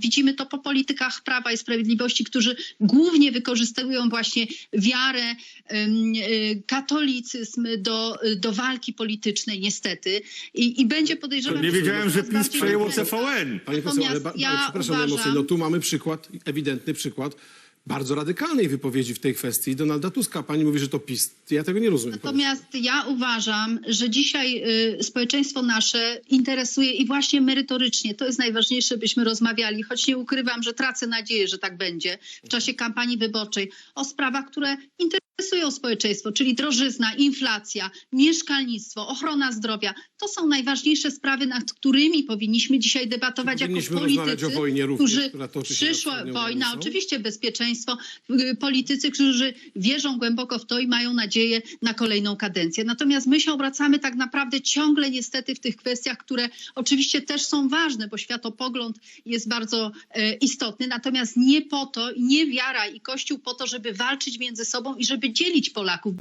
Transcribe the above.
Widzimy to po politykach Prawa i Sprawiedliwości, którzy głównie wykorzystują właśnie wiarę, e, katolicyzm do, do walki politycznej niestety i, i będzie podejrzewam... Nie wiedziałem, że PiS przejęło. TVN. Panie profesorze, ja ale przepraszam uważam- najmocniej, no tu mamy przykład, ewidentny przykład bardzo radykalnej wypowiedzi w tej kwestii Donalda Tuska. Pani mówi, że to PiS. Ja tego nie rozumiem. Natomiast ja uważam, że dzisiaj y, społeczeństwo nasze interesuje i właśnie merytorycznie, to jest najważniejsze, byśmy rozmawiali, choć nie ukrywam, że tracę nadzieję, że tak będzie w czasie kampanii wyborczej, o sprawach, które interesują społeczeństwo, czyli drożyzna, inflacja, mieszkalnictwo, ochrona zdrowia. To są najważniejsze sprawy, nad którymi powinniśmy dzisiaj debatować jako Powinniśmy rozmawiać politycy, o wojnie również, którzy która toczy się przyszła wojna, granicą. oczywiście bezpieczeństwo, y, politycy, którzy wierzą głęboko w to i mają nadzieję na kolejną kadencję. Natomiast my się obracamy tak naprawdę ciągle niestety w tych kwestiach, które oczywiście też są ważne, bo światopogląd jest bardzo e, istotny, natomiast nie po to, nie wiara i Kościół po to, żeby walczyć między sobą i żeby dzielić Polaków.